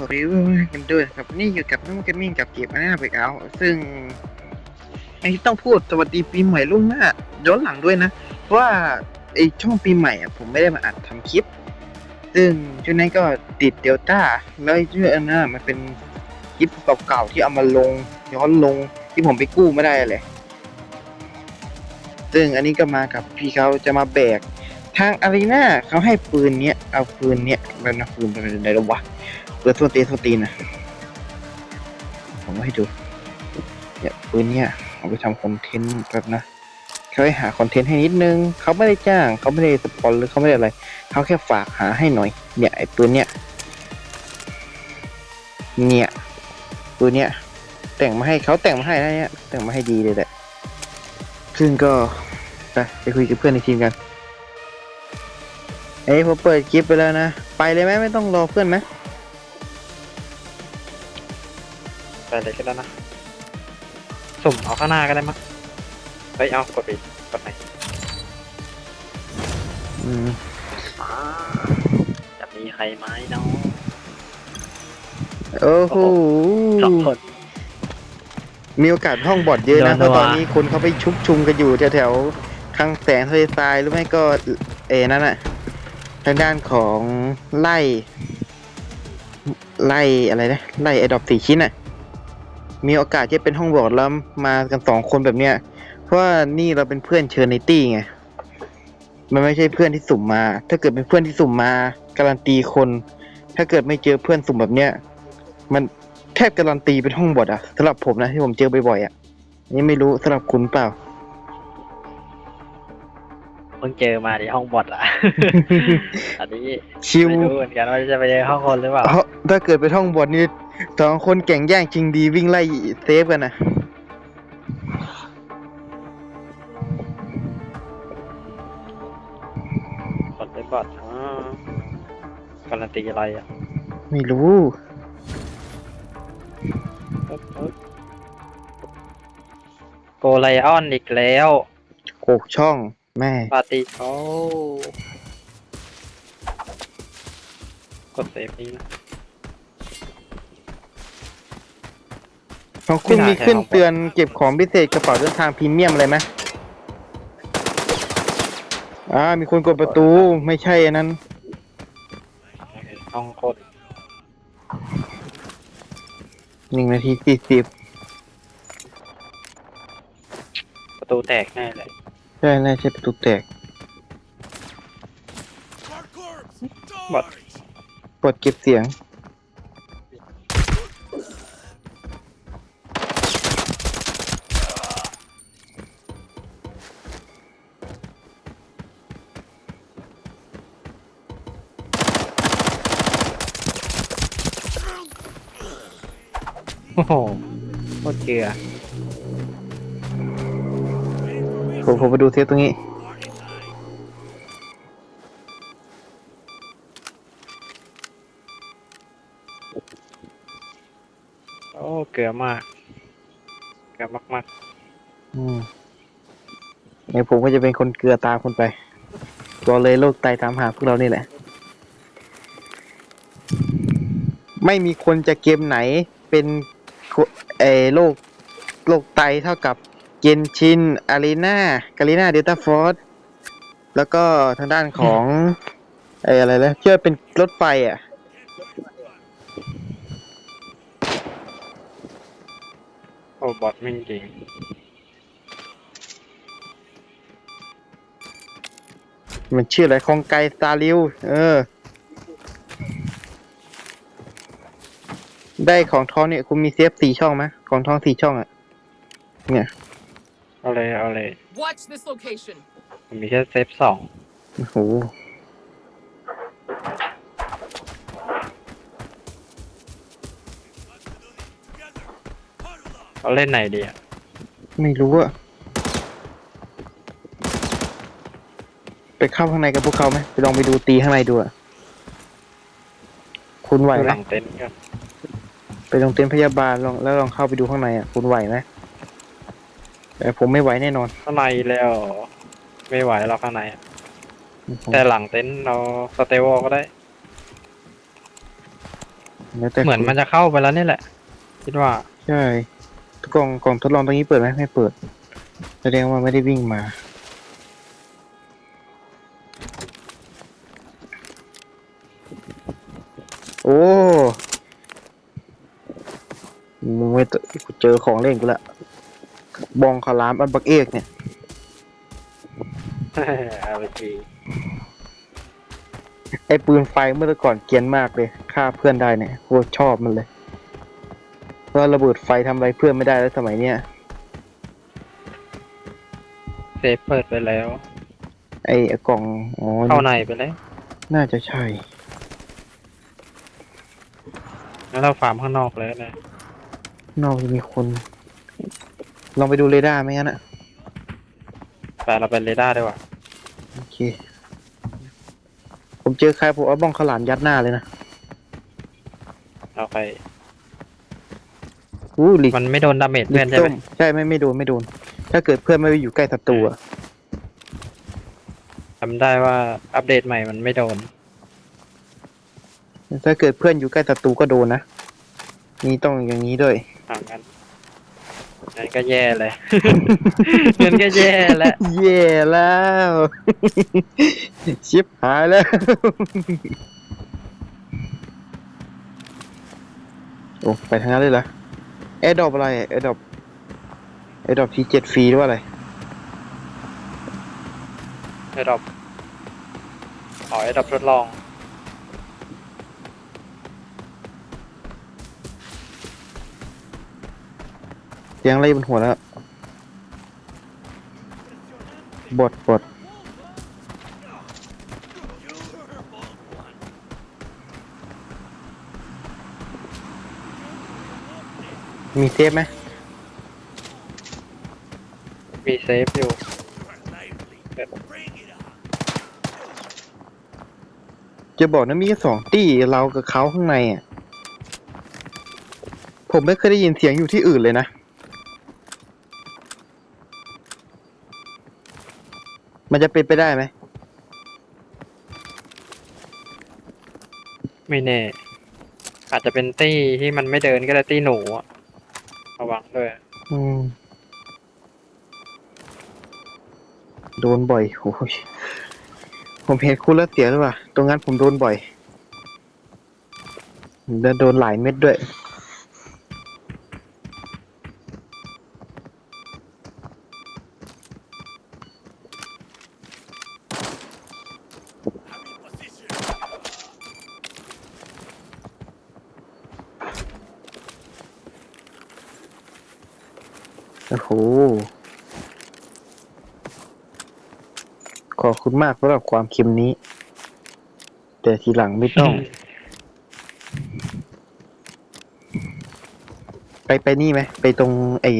ขอรีวิวกันด้วยครับนี่อยู่กับน้องเกมมิ่งกับเก็บหน้าไปเอาซึ่งไอ้ต้องพูดสวัสดีปีใหม่ล่วงหน้าย้อนหลังด้วยนะ เพราะว่าไอ้ช่วงปีใหม่อะผมไม่ได้มาอัดทำคลิป ซึ่งช่วงนั้นก็ติดเดลต้าแล้วไอ้ช่วงนั้นมันเป็นคลิปเก่าๆที่เอามาลงย้อนลงที่ผมไปกู้ไม่ได้เลยซึ่งอันนี้ก็มากับพี่เขาจะมาแบกทางอารีนาเขาให้ปืนเนี้ยเอาปืนเนี้ยมันนะปืนเป็นอะไรหรอวะ ปิดตัวตีตัวตีนนะผมเอาให้ดูเนี่ยปืนเนี้ยเอาไปทำคอนเทนต์แบบนะเขาให้หาคอนเทนต์ให้นิดนึงเขาไม่ได้จ้างเขาไม่ได้สปอนหรือเขาไม่ได้อะไรเขาแค่ฝากหาให้หน่อยเนี่ยไอ้ปืนเนี้ยเนี่ยปืนเนี้ยแต่งมาให้เขาแต่งมาให้นะเนี่ยแต่งมาให้ดีเลยแหละซึ่งก็ไปไปคุยกับเพื่อนในทีมกันเอ้ยผมเปิดคลิปไปแล้วนะ ไปเลยไหมไม่ต้องรอเพื่อนไหม ไปเลยก็ได้นะสุ่มเอาข้างหน้าก็ได้มั้งเฮ้ยเอากดไปกดไหนอืมอ่าจะมีใครไหมเนาะโอ้โหสองคนมีโอกาสห้องบอดเยอะนะเพโดนราะตอนวะนี้คนเขาไปชุกชุมกันอยู่แถวๆคลังแสงทะเลทรายหรือไม่ก็เอนั่นอะทางด้านของไล่ไล่อะไรนะไล่ไอดอปสี่ชิ้นอะ มีโอกาสที่เป็นห้องบอดแล้วมากันสองคนแบบเนี้ย เพราะว่านี่เราเป็นเพื่อนเชิญในตี้ไง มันไม่ใช่เพื่อนที่สุ่มมา ถ้าเกิดเป็นเพื่อนที่สุ่มมา การันตีคน ถ้าเกิดไม่เจอเพื่อนสุ่มแบบเนี้ย มันแทบการันตีเป็นห้องบอดอะสำหรับผมนะที่ผมเจอบ่อยๆอะอันนี่ไม่รู้สำหรับคุณเปล่า เพิ่งเจอมาในห้องบอดละ อันนี้ชิวไม่รู้เหมือนกันว่าจะไปเจอห้องคนหรือเปล่า เพราะถ้าเกิดเป็นห้องบอดนี่ สองคนแก่งแย่งชิงดีวิ่งไล่เซฟกันนะบอดไปบอดอ๋อการันตีอะไรอะไม่รู้โกไลออนอีกแล้วโกกช่องแม่ปาร์ตี้โอ้กดเซฟนี้นะ ของคุณไม่น่ามีขึ้นใช่ห้องบอดเตือนเก็บของพิเศษกระเป๋าเดินทางพรีเมียมอะไรไหมอ่ามีคนกดประตูไม่ใช่อันนั้น ห้องโคตรหนึ่งนาทีสี่สิบประตูแตกแน่เลยใช่น่าใช่ประตูแตกบอดกดเก็บเสียง โอ้โหโคตรเกลือผมผมไปดูเซฟตรงนี้ โอ้เกลือมากเกลือมากอืมเนี่ยผมก็จะเป็นคนเกลือตามคนไปก็เลยโรคไตตามหาพวกเรานี่แหละ ไม่มีคนจะเกมไหนเป็น โคเออโรคโรคไตเท่ากับเกนชินอารีนากาลีนาเดลต้าฟอร์แล้วก็ทางด้านของไออะไรนะเชื่อเป็นรถไฟอะๆโอ้บอดไม่จริงมันชื่ออะไรคองไกสตาร์ลิวเออ ได้ของทองเนี่ยคุณมีเซฟสี่ช่องไหมของทองสี่ช่องอะเนี่ยเอาเลยเอาเลย Watch this location. ผมมีแค่เซฟสองโอ้โหเอาเล่นไหนดีอะไม่รู้อะไปเข้าข้างในกับพวกเขาไหมไปลองไปดูตีข้างในดูอะคุณไหวดูไหหมลังเต็นท์กัน ไปลงเต็นท์พยาบาลลองแล้วลองเข้าไปดูข้างในอะคุณไหวไหมแต่ผมไม่ไหวแน่นอนข้างในแล้ว ไม่ไหวเราข้างในอะแต่หลังเต็นท์เราสเตวอลก็ได้อแล้วแต่เหมือนมันจะเข้าไปแล้วนี่แหละ คิดว่า ใช่กล่องกล่องทดลองตรงนี้เปิดไหมไม่เปิด แสดงว่าไม่ได้วิ่งมา โอ้ มึงไม่ตกูเจอของเล่นกูละ บองขาวหลามอันบักเอกเนี่ย เอาไปทีไอ้ปืนไฟเมื่อแต่ก่อนเกรียนมากเลยฆ่าเพื่อนได้เนี่ยโคตรชอบมันเลยเพราะระเบิดไฟทำอะไรเพื่อนไม่ได้แล้วสมัยเนี้ยเซฟเปิดไปแล้ว ไอ้ไอ้กล่องอ๋อเข้าในไปแล้วน่าจะใช่ แล้วเราฟาร์มข้างนอกเลยนะ นอกจะมีคน ลองไปดูเรดาร์ไหมงั้นอะแต่เราเป็นเรดาร์ดีกว่าโอเค ผมเจอใครผมเอาบ้องขาวหลามยัดหน้าเลยนะเราไป อู้หลีกมันไม่โดนดาเมจหลีเพื่อนกใช่ส้ไหมมใช่ไม่ไม่โดนไม่โดน ถ้าเกิดเพื่อนไม่ไปอยู่ใกล้ศัตรูอะจำได้ว่าอัปเดตใหม่มันไม่โดน ถ้าเกิดเพื่อนอยู่ใกล้ศัตรูก็โดนนะนี่ต้องอย่างนี้ด้วย อ่างั้นงั้นก็แย่เลยงั้นก็แย่แล้วเย่แล้ว ชิบหายแล้ว โอ้ไปทางนั้นเลยเหรอแอดดอปอะไรแอดดอปแอดดอปทีเจ็ดฟรีหรือว่าอะไรไอ้ดอกอ๋อไอ้ดอกทดลอง สียงอะไรบนหัวแล้ว บดบดมีเซฟไหมมีเซฟอยู่ จะบอกนะมีแค่สองตี้เรากับเขาข้างในอะ ผมไม่เคยได้ยินเสียงอยู่ที่อื่นเลยนะ มันจะเป็นไปได้ไหมไม่แน่ อาจจะเป็นตี้ที่มันไม่เดินก็ได้ตี้หนูอะระวังด้วยอืมโดนบ่อยโอ้ยผมเห็นคุณแล้วเสียหรือเปล่าตรงนั้นผมโดนบ่อยแล้วโดนหลายเม็ดด้วย โอ้โห ขอบคุณมากสำหรับความเค็มนี้ แต่ทีหลังไม่ต้อง ไปไปนี่ไหม ไปตรงไอ้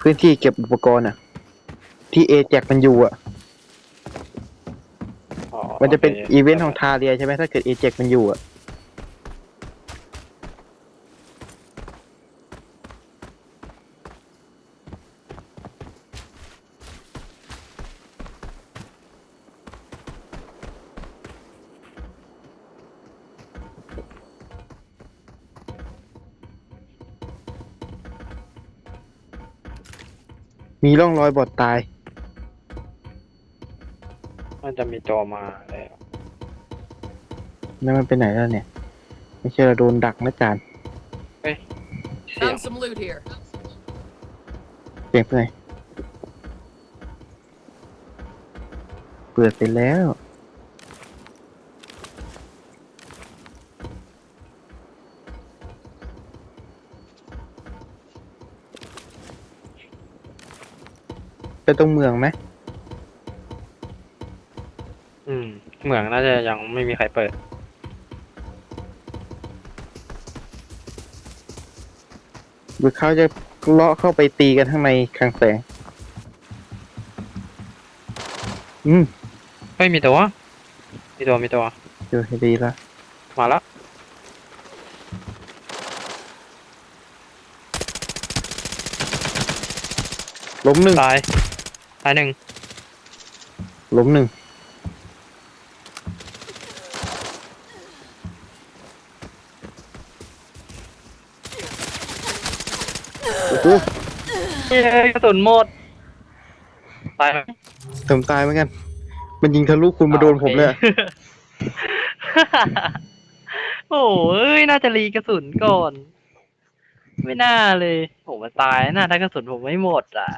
พื้นที่เก็บอุปกรณ์อะ ที่เอแจกมันอยู่อะ อ๋อมันจะเป็นโคอีเวนต์ของทาเรียใช่ไหมถ้าเกิดเอแจกมันอยู่อะ มีร่องรอยบอดตาย มันจะมีตัวมาแล้ว แล้วมันไปไหนแล้วเนี่ย ไม่ใช่เราโดนดักนะจานเสียง Found some loot here. เปลี่ยนเพื่อนเปิดไปแล้ว ไปตรงเมืองไหมอืม เหมืองน่าจะยังไม่มีใครเปิด หรือเขาจะเลาะเข้าไปตีกันข้างในคลังแสง อืมเฮ้ยมีตัว มีตัวมีตัวเจอให้ดีละมาแล้วล้มหนึ่งตาย ตายหนึ่งล้มหนึ่งอู้กระสุนหมด ตายไหมเติมตายเหมือนกัน มันยิงทะลุคุณมาโดนผมเลยโอ้ยน่าจะรีกระสุนก่อน ไม่น่าเลย ผมมาตายน่าถ้ากระสุนผมไม่หมดอะ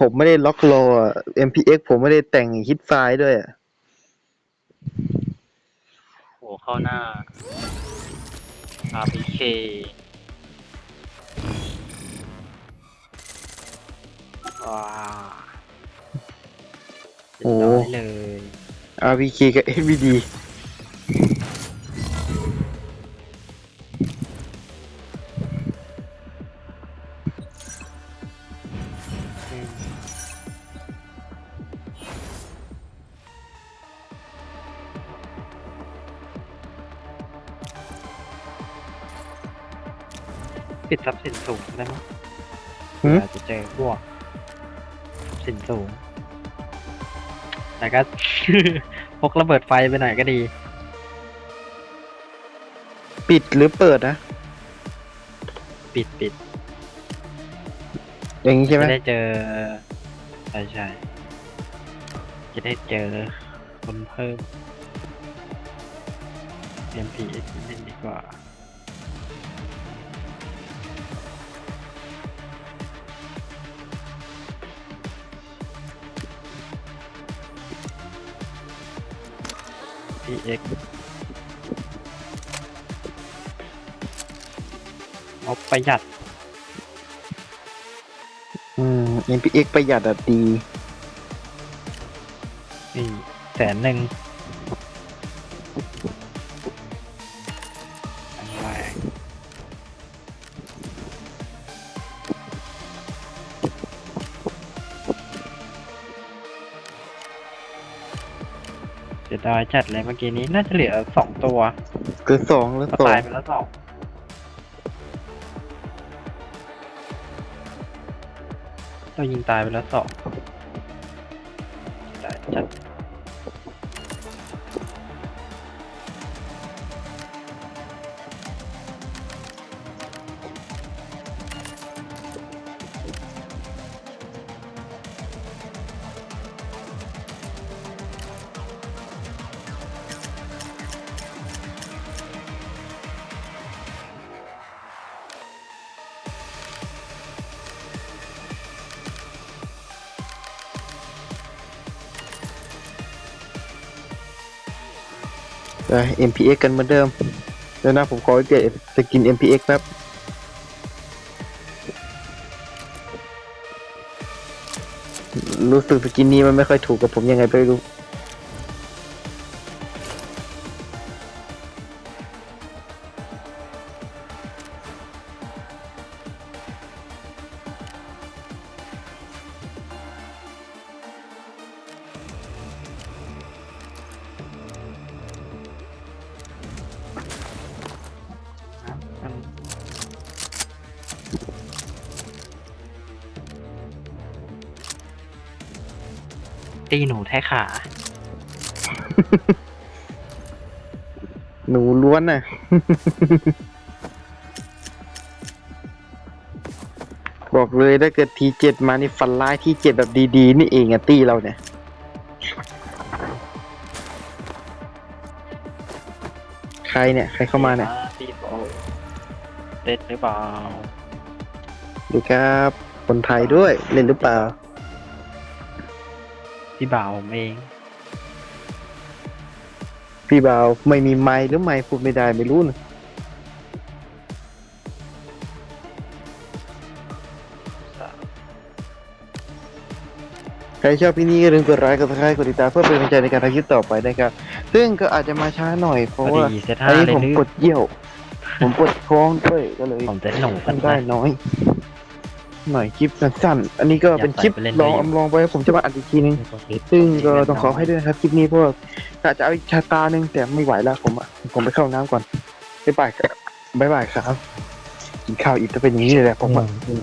ผมไม่ได้ล็อกโลอะ MPX ผมไม่ได้แต่งฮิตไฟล์ด้วยอะโอ้เข้าหน้า RPK ว้าเรียบร้อยเลย RPK กับ SVD สินสูง แต่ก็ พกระเบิดไฟไปหน่อยก็ดี ปิดหรือเปิดนะ ปิดปิดอย่างนี้ใช่ไหมจะได้เจอ ใช่ใช่จะได้เจอคนเพิ่ม MP เล่นดีกว่า PX เอาประหยัด อืม MPX ประหยัดอะดี นี่แสนหนึ่ง สียดายจัดเลยเมื่อกี้นี้น่าจะเหลือสองตัวเกินสองแล้วก็สอตายงไปแล้วสองเรายิงตายไปแล้วสอง ไป MPX กันเหมือนเดิมเดี๋ยวนะผมขอไปเปลี่ยนสกิน MPX แป๊บรู้สึกสกินนี้มันไม่ค่อยถูกกับผมยังไงไม่รู้ ตีหนูแท้ขา หนูล้วนน่ะ บอกเลยถ้าเกิดทีเจ็ดมานี่ฟันร้ายที่เจ็ดแบบดีๆ นี่เองอะตี้เราเนี่ย ใครเนี่ย ใครเข้ามาเนี่ย ตีโฟเด็ดหรือเปล่า ดูครับ คนไทยด้วย เล่นหรือเปล่า พี่บ่าวผมเอง พี่บ่าวไม่มีไม้หรือไม้พูดไม่ได้ไม่รู้นะใครชอบพี่นี่ก็อย่าลืมกดไลค์กดซับสไครต์กดติดตามเพื่อเป็นกำลังใจในการทำคลิปต่อไปนะครับ ซึ่งก็อาจจะมาช้าหน่อยเพพอราะว่าดีเซตอัห้านนี้เลยผมลืปมวดเยี่ยว ผมปวดท้องด้วยก็เลยผมจะหนูกันทำได้นะ น้อย หน่อยคลิปสั้นๆอันนี้ก็เป็นคลิปอยากใส่ไปเล่นลองด้วยอำลองไปผมจะมาอัดอีกทีนึง ซึ่งก็ต้องขอให้ด้วยนะครับคลิปนี้เพราะว่าอาจจะเอาอีกชาตาหนึ่งแต่ไม่ไหวแล้วผมอะผมไปเข้าน้ำก่อนบ๊ายบายครับบ๊ายบายครับกินข้าวอีกจะเป็นอย่างนี้เลยแหละผมอะ